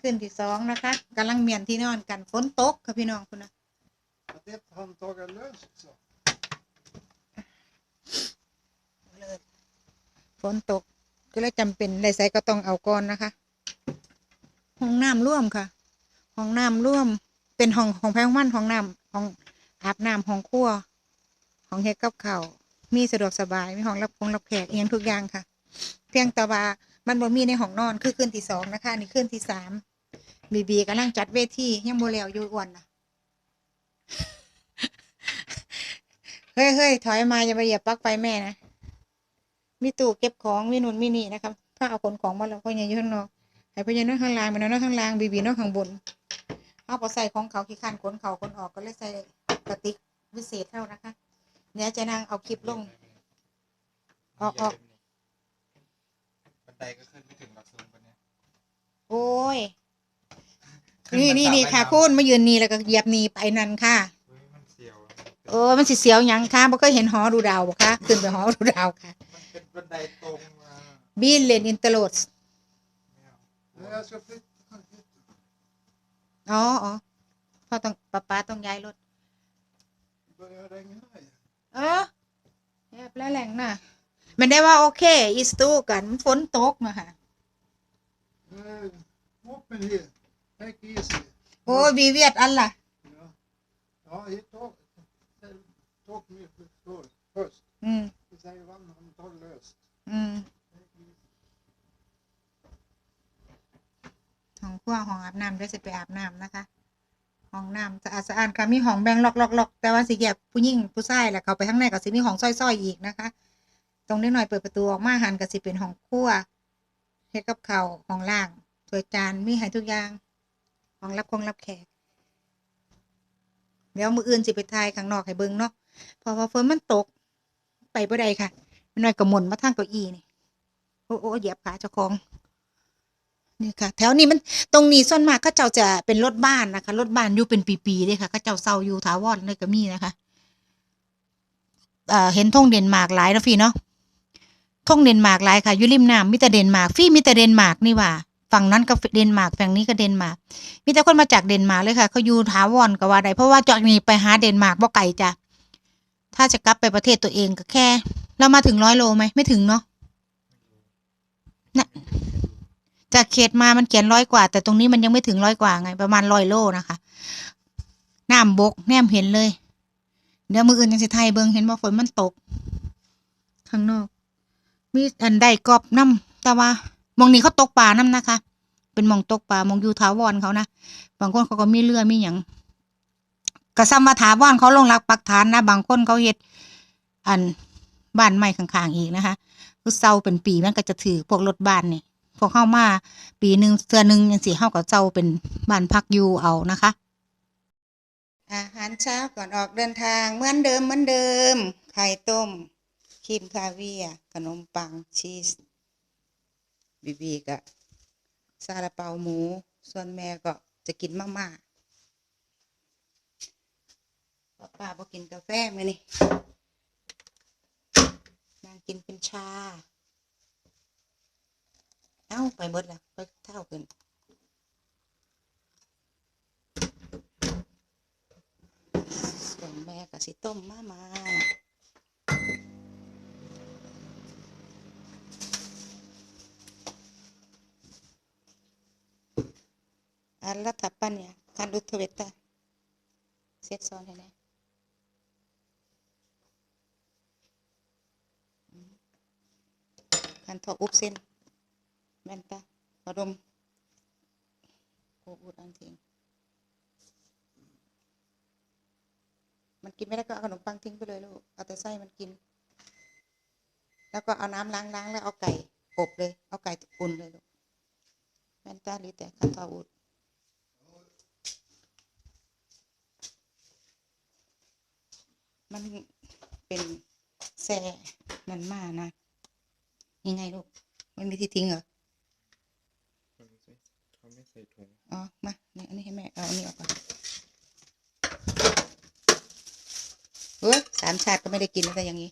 ขึ้นที่สองนะคะกำลังเมียนที่นอนกันฝนตกค่ะพี่น้องคุณนะฝนตกก็เลยจำเป็นได้ใส่ก็ต้องเอาก่อนนะคะ ห้องน้ำร่วมค่ะ ห้องน้ำร่วม เป็นห้องของแพงมันห้องน้ำห้องอาบน้ำห้องครัวห้องเฮ็ดกับข้าวมีสะดวกสบายมีห้องรับคงรับแขกเอียงทุกอย่างค่ะ เพียงแต่ว่า มันบ่มีในห้องนอนคือคืนที่สองนะคะนี่คืนที่สามบีบีกำลังจัดเวทียังโมแล้วอยู่อ้วนนะเฮ้ยเฮ้ยถอยมาอย่าไปเหยียบปลั๊กไฟแม่นะมีตู้เก็บของมีนุ่นมีนี่นะครับถ้าเอาขนของมาแล้วพ่อใหญ่อยู่ข้างนอกให้พ่อใหญ่นั่งข้างล่างมันนั่งข้างล่างบีบีนั่งข้างบนเอาพอใส่ของเขาขี้ขันขนเขาขนออกก็เลยใส่กระติกวิเศษเท่านะคะเดี๋ยจะนั่งเอาคลิปลง ออกออก ไดก็ขึ้นไม่ถึงหลักสูงปะเนี่ยโอ้ย ขึ้นี่นี่นี่ค่ะคุณมายืนนี่แล้วก็เหยียบนี่ไปนั่นค่ะ เฮ้ยมันเสียวโอ้มันสิเสียวหยังค่ะบ่เคยเห็นหอดูดาวบ่คะขึ้นไปหอดูดาวค่ะมันเป็นบันไดตรงมาบีนเลนอินเตอร์โลดไม่เอาแล้วชอบที่อ๋ออ๋อพ่อต้องป้าป้าต้องย้ายรถ Det börjar regna igen. เออแอบแล้วแหล่งน่ะ มันได้ว่าโอเค อีสตูกันฝนตกนะคะ Eh, Open here. Take easy. โอ้ยบีเวียดอันล่ะ Ja, ja he talk, talk me first. first. อืม Vi säger vad handtag löst. อืมห้องครัวห้องอาบน้ำเดี๋ยวจะไปอาบน้ำนะคะห้องน้ำสะอาดสะอาดค่ะมีห้องแบ่งล็อกล็อกล็อกแต่ว่าสิแยกผู้หญิงผู้ชายแหละเขาไปข้างในก็สิมีห้องซ้อยๆอีกนะคะ ตรงนี้หน่อยเปิดประตูออกมาหันก็สิเป็นห้องครัวเฮ็ดกับข้าวห้องล่างถ้วยจานมีให้ทุกอย่างห้องรับคงรับแขกเดี๋ยวมืออื่นสิไปทายข้างนอกให้เบิ่งเนาะพราะว่าฝนมันตก ไปบ่ได้ค่ะมันหน่อยก็หมุนมาทางเก้าอี้นี่โอ้โอ้เหยียบขาเจ้าของนี่ค่ะ แถวนี้มันตรงนี้ส่วนมากเขาเจ้าจะเป็นรถบ้านนะคะรถบ้านอยู่เป็นปีๆเลยค่ะเขาเจ้าเซาอยู่ถาวรเลยก็มีนะคะเอ่อเห็นธงเดนมาร์กหลายนะฟีเนาะ ธงเดนมาร์กหลายค่ะยูริมน้ำมีแต่เดนมาร์กฟี่มีแต่เดนมาร์กนี่ว่าฝั่งนั้นก็เดนมาร์กฝั่งนี้ก็เดนมาร์กมีแต่คนมาจากเดนมาร์กเลยค่ะเขาอยู่ถาวรก็ว่าได้เพราะว่าจากนี้ไปหาเดนมาร์กบ่ไกลจ้ะถ้าจะกลับไปประเทศตัวเองก็แค่ เรามาถึงร้อยโลไหมไม่ถึงเนาะนะจากเขตมามันเขียนร้อยกว่า แต่ตรงนี้มันยังไม่ถึงร้อยกว่าไง ประมาณร้อยโลนะคะน้ำบกแนมเห็นเลย เดี๋ยวมืออื่นยังสิไทยเบิงเห็นว่าฝนมันตก ข้างนอก มีอันใดกอบน้ำแต่ว่ามองนี้เขาตกปลาน้ำนะคะ เป็นมองตกปลามองอยู่ถาวรเขานะบางคนเขาก็มีเรือมีอย่างกระซ้ำมาถาวรเขาลงรักปักฐานนะ บางคนเขาเฮ็ดอันบ้านใหม่ข้างๆอีกนะคะคือเศร้าเป็นปีมันก็จะถือพวกรถบ้านนี่พวกเข้ามา ปีหนึ่งเทือหนึ่งยังสี่เข้ากับเจ้าเป็นบ้านพักอยู่เอานะคะอาหารเช้าก่อนออกเดินทางเหมือนเดิมเหมือนเดิม ไข่ต้ม ครีมคาเวียขนมปังชีสบีบีกะซาลาเปาหมู ส่วนแม่ก็จะกินมาม่าป้าป้าพอกินกาแฟไหมอนี่นางกินเป็นชา เอ้า ไปหมดล้วไปเท่าขึ้นส่วนแม่กับสิต้มมามา อันละทับปันเนี่ยการอุทเวตาเซ็ตซ้อนให้แน่คันทออุบเส้นแม่นปะขอดมโอ้อุดอันทิ้งมันกินไม่ได้ก็เอาขนมปังทิ้งไปเลยลูก เอาแต่ไส้มันกิน แล้วก็เอาน้ำล้างล้างแล้วเอาไก่อบเลย เอาไก่อุ่นเลยลูกแม่นตาหรือแต่คันทออุด มันเป็นแซ่นั่นมานะยังไงลูกไม่มีที่ทิ้งเหรอเขาไม่ใส่ถุง อ๋อ มาเนี่ยอันนี้ให้แม่ เอาอันนี้ออกก่อนเฮ้ยสามชาติก็ไม่ได้กินแล้วแต่อย่างนี้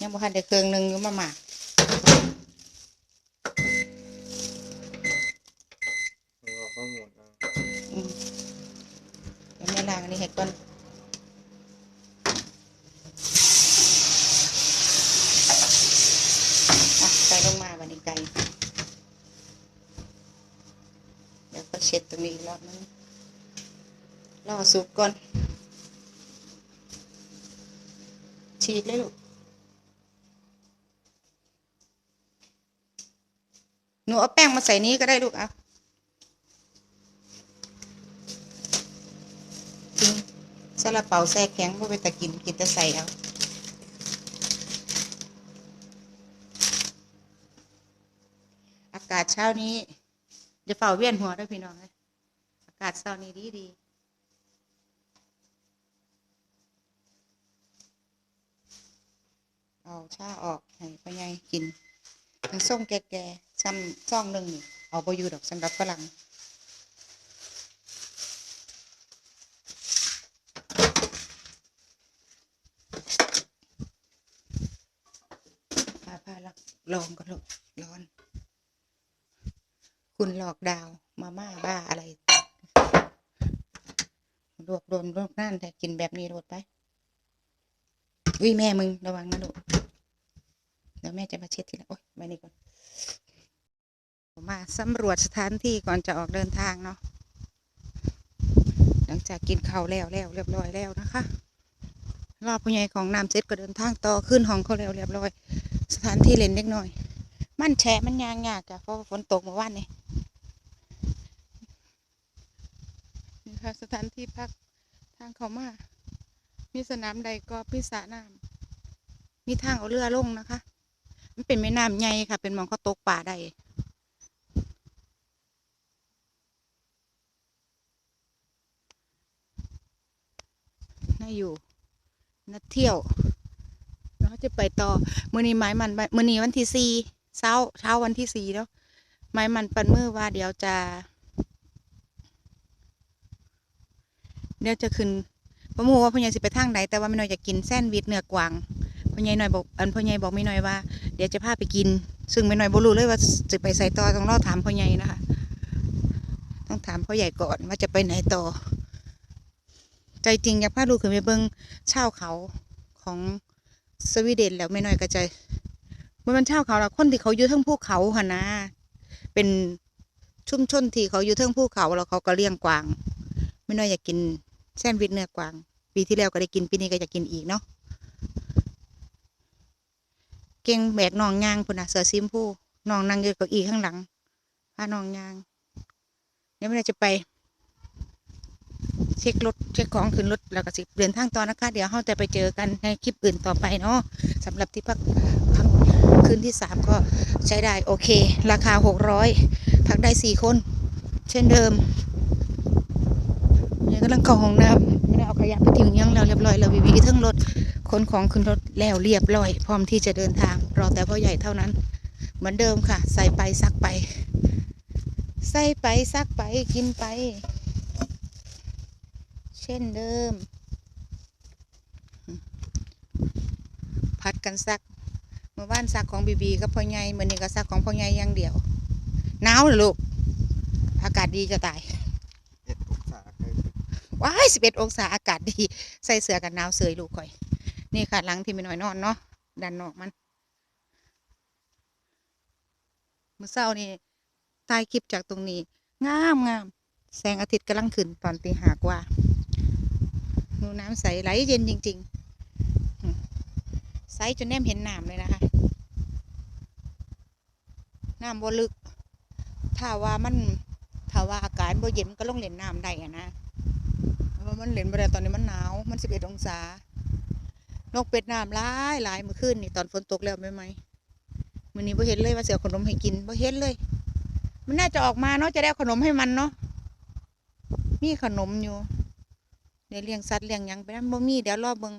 ยังบ่ทันได้เครื่องหนึงอยู่มาหมาก ให้ก่อนอะใส่ลงมาบันนี้ไก่ เช็ดตรงนี้อีกรอบนึงรอสุกก่อนฉีกเลยลูกหนูเอาแป้งมาใส่นี้ก็ได้ลูกเอาจริงซาลาเปาแซ่แข็งบ่อไปต่กินกินแต่ใส่เอาอากาศเช้านี้ จะเฝ้าเวียนหัวด้วยพี่น้องเลยอากาศเช้านี้ดีดีเอาชาออกให้พ่อใหญ่กินทั้งส้มแก่ๆซ้ำซ่องหนึ่งนี่เอาไปอยู่ดอกสำหรับฝรั่งพาพาลลองก็ลูกร้อน คุณหลอกดาว มาม่าบ้าอะไรลวกโดนลวกนั่นแต่กินแบบนี้โดดไปวิแม่มึงระวังนะลูกเดี๋ยวแม่จะมาเช็ดทีละโอ๊ยไปนี่ก่อนมาสำรวจสถานที่ก่อนจะออกเดินทางเนาะหลังจากกินข้าวแล้วแล้วเรียบร้อยแล้วนะคะรอบผู้ใหญ่ของน้ำเซ็ตก็เดินทางต่อขึ้นห้องเขาแล้วเรียบร้อย สถานที่เล่นเล็กน้อย มันแฉะมันยางยากอะเพราะฝนตกเมื่อวานนี่นี่ค่ะ สถานที่พักทางเขามา มีสนามใดก็พิสระน้ำมีทางเอาเรือลงนะคะ มันเป็นแม่น้ำใหญ่ค่ะ เป็นมองเขาตกป่าได้น่าอยู่น่าเที่ยวเราจะไปต่อมือนี้ไม้มันมือนี้วันที่สี่เช้าเช้าวันที่สี่แล้วไม้มันปันมือว่าเดี๋ยวจะ เดี๋ยวจะขึ้นประมูว่าพ่อใหญ่สิไปทางไหนแต่ว่าไม่น้อยจะกินแซนด์วิชเนื้อกวางพ่อใหญ่หน่อยบอกอันพ่อใหญ่บอกไม่น้อยว่า เดี๋ยวจะพาไปกิน ซึ่งไม่น้อยบ่รู้เลยว่าจะไปใส่ต่อต้องรอถามพ่อใหญ่นะคะต้องถามพ่อใหญ่ก่อนว่าจะไปไหนต่อ ใจจริงอยากพาลูกขึ้นไปเบิ้งชาเขาของสวีเดนแล้วไม่น้อยก็จะมันเป็นชาเขาและคนที่เขาอยู่ทั้งภูเขาหนนะ เป็นชุมชนที่เขาอยู่ทั้งภูเขาแล้วเขาก็เลี้ยงกวาง ไม่น้อยอยากกิน แซนด์วิชเนื้อกวาง ปีที่แล้วก็ได้กินปีนี้ก็อยากกินอีกเนาะเก่งแบกน้องยางพุ่นนะเสือซิมผู้น้องนั่งอยู่ก้าอีข้างหลังพาน้องยางเดี๋ยวไม่ได้จะไป เช็ครถเช็คของขึ้นรถแล้วก็สิเดินทางต่อนะคะ เดี๋ยวเราจะไปเจอกันในคลิปอื่นต่อไปเนาะสำหรับที่พักครั้งคืนที่สามก็ใช้ได้โอเค ราคาหกร้อยพักได้สี่คน เช่นเดิมำลังเข้าห้องน้ำไม่ได้เอาขยะไปทิ้งยังแล้วเรียบร้อยแล้ววีวีทั้งรถขนของขึ้นรถแล้วเรียบร้อย พร้อมที่จะเดินทางรอแต่พ่อใหญ่เท่านั้น เหมือนเดิมค่ะ ใส่ไปซักไป ใส่ไปซักไปกินไป เช่นเดิมผัดกันซักเมื่อวานซักของบีบีกับพ่อใหญ่เมื่อนี้ก็ซักของพ่อใหญ่อย่างเดียวหนาวเหรอลูกอากาศดีจะตาย เอ็ดองศาเคย ว้ายสิบเอ็ดองศาอากาศดี ใส่เสื้อกันหนาวเสยลูกข่อย นี่ค่ะหลังที่ไม่น้อยนอนเนาะด้านนอกมันมือเช้านี่ถ่ายคลิปจากตรงนี้ งามงามแสงอาทิตย์กำลังขึ้นตอนตีหากว่าดูน้ำใสไหลเย็นจริงๆ ใสจนแนมเห็นน้ำเลยนะคะน้ำบ่ลึก ถ้าว่ามัน ถ้าว่าอากาศบ่เย็นก็ลงเล่นน้ำได้อะนะ ว่ามันเล่นบ่ได้ตอนนี้มันหนาว มันสิบเอ็ดองศา นกเป็ดน้ำหลายหลายมื่อคืนนี่ตอนฝนตกแล้วไหมไหมมือนี้บ่เห็นเลยว่าเสียขนมให้กินบ่เห็นเลย มันน่าจะออกมาเนาะจะได้ขนมให้มันเนาะ มีขนมอยู่เดี๋ยวเลี้ยงสัตว์เลี้ยงยังไปนั้นบ่มีเดี๋ยวรอเบิง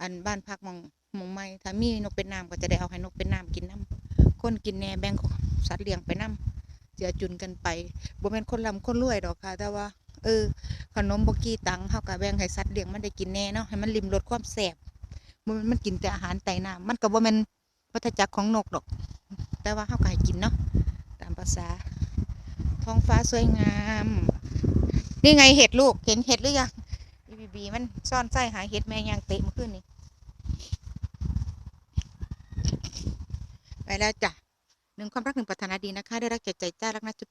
อันบ้านพักมองมองใหม่ถ้ามีนกเป็ดน้ำก็จะได้เอาให้นกเป็ดน้ำกินน้ำคนกินแหน่แบ่งสัตว์เลี้ยงไปน้ำเจือจุนกันไปบ่แม่นคนร่ำคนรวยดอกค่ะ แต่ว่า เออ ขนมบกี้ตังเฮาก็แบ่งให้สัตว์เลี้ยงมันได้กินแน่เนาะให้มันลิมรสความแซ่บมันมันกินแต่อาหารไต่น้ำมันก็บ่แม่นวัฏจักรของนกดอก แต่ว่าเฮาก็ให้กินเนาะตามภาษา ท้องฟ้าสวยงาม นี่ไงเห็ดลูกเห็นเห็ดหรือยังบีบีมันซ่อนไส้หาเห็ดแม่ยางเตะมื่อคืนนี่ไปแล้วจ้ะหนึ่งความรักหนึ่งปรารถนาดีนะคะได้รักแก่ใจจ้ารักนะจุด